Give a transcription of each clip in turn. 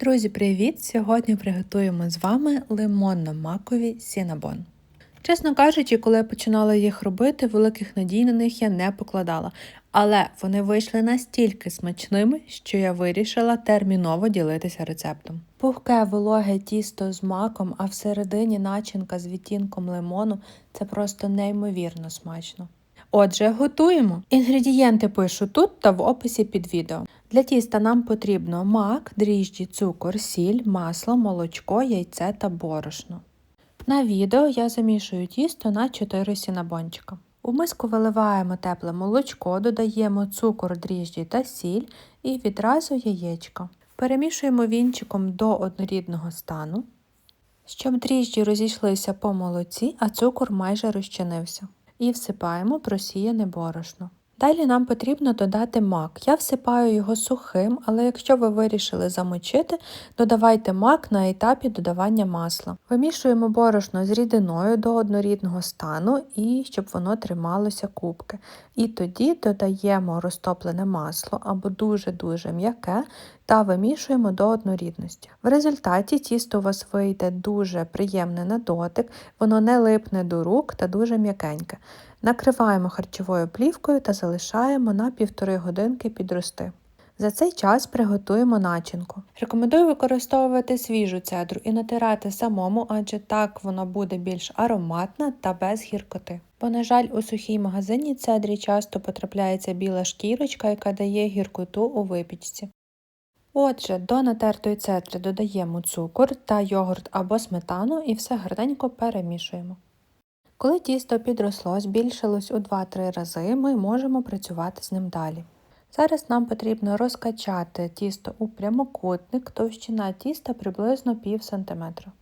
Друзі, привіт! Сьогодні приготуємо з вами лимонно-макові сінабон. Чесно кажучи, коли я починала їх робити, великих надій на них я не покладала, але вони вийшли настільки смачними, що я вирішила терміново ділитися рецептом. Пухке вологе тісто з маком, а всередині начинка з відтінком лимону це просто неймовірно смачно. Отже, готуємо. Інгредієнти пишу тут та в описі під відео. Для тіста нам потрібно мак, дріжджі, цукор, сіль, масло, молочко, яйце та борошно. На відео я замішую тісто на 4 сінабончика. У миску виливаємо тепле молочко, додаємо цукор, дріжджі та сіль і відразу яєчко. Перемішуємо вінчиком до однорідного стану, щоб дріжджі розійшлися по молоці, а цукор майже розчинився і всипаємо просіяне борошно. Далі нам потрібно додати мак. Я всипаю його сухим, але якщо ви вирішили замочити, додавайте мак на етапі додавання масла. Вимішуємо борошно з рідиною до однорідного стану і щоб воно трималося кубки. І тоді додаємо розтоплене масло або дуже-дуже м'яке та вимішуємо до однорідності. В результаті тісто у вас вийде дуже приємне на дотик, воно не липне до рук та дуже м'якеньке. Накриваємо харчовою плівкою та залишаємо на півтори годинки підрости. За цей час приготуємо начинку. Рекомендую використовувати свіжу цедру і натирати самому, адже так воно буде більш ароматна та без гіркоти. Бо, на жаль, у сухій магазинній цедрі часто потрапляється біла шкірочка, яка дає гіркоту у випічці. Отже, до натертої цедри додаємо цукор та йогурт або сметану і все гарненько перемішуємо. Коли тісто підросло, збільшилось у 2-3 рази, ми можемо працювати з ним далі. Зараз нам потрібно розкачати тісто у прямокутник, товщина тіста приблизно пів сантиметра.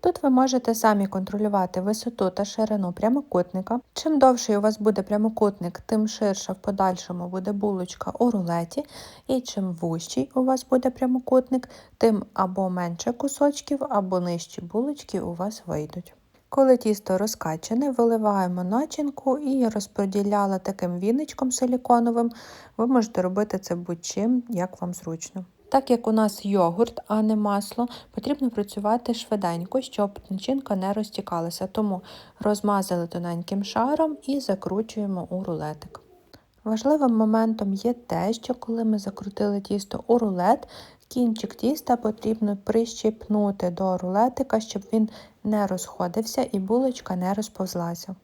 Тут ви можете самі контролювати висоту та ширину прямокутника. Чим довший у вас буде прямокутник, тим ширша в подальшому буде булочка у рулеті, і чим вущий у вас буде прямокутник, тим або менше кусочків, або нижчі булочки у вас вийдуть. Коли тісто розкачане, виливаємо начинку і розподіляла таким віничком силіконовим. Ви можете робити це будь-чим, як вам зручно. Так як у нас йогурт, а не масло, потрібно працювати швиденько, щоб начинка не розтікалася. Тому розмазали тоненьким шаром і закручуємо у рулетик. Важливим моментом є те, що коли ми закрутили тісто у рулет, кінчик тіста потрібно прищипнути до рулетика, щоб він не розходився і булочка не розповзлася.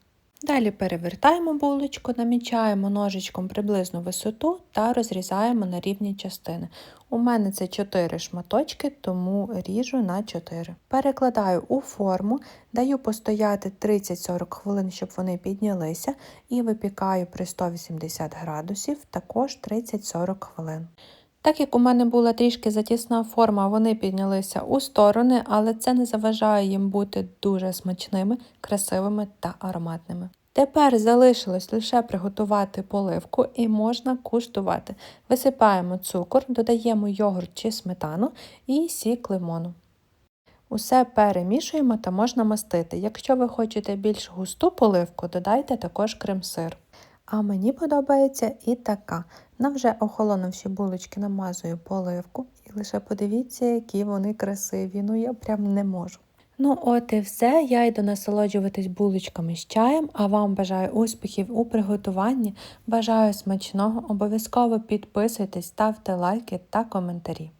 Далі перевертаємо булочку, намічаємо ножичком приблизну висоту та розрізаємо на рівні частини. У мене це 4 шматочки, тому ріжу на 4. Перекладаю у форму, даю постояти 30-40 хвилин, щоб вони піднялися, і випікаю при 180 градусів також 30-40 хвилин. Так як у мене була трішки затісна форма, вони піднялися у сторони, але це не заважає їм бути дуже смачними, красивими та ароматними. Тепер залишилось лише приготувати поливку і можна куштувати. Висипаємо цукор, додаємо йогурт чи сметану і сік лимону. Усе перемішуємо та можна мастити. Якщо ви хочете більш густу поливку, додайте також крем-сир. А мені подобається і така. На вже охолонувші булочки намазую поливку і лише подивіться, які вони красиві. Ну я прям не можу. Ну, от і все. Я йду насолоджуватись булочками з чаєм, а вам бажаю успіхів у приготуванні. Бажаю смачного. Обов'язково підписуйтесь, ставте лайки та коментарі.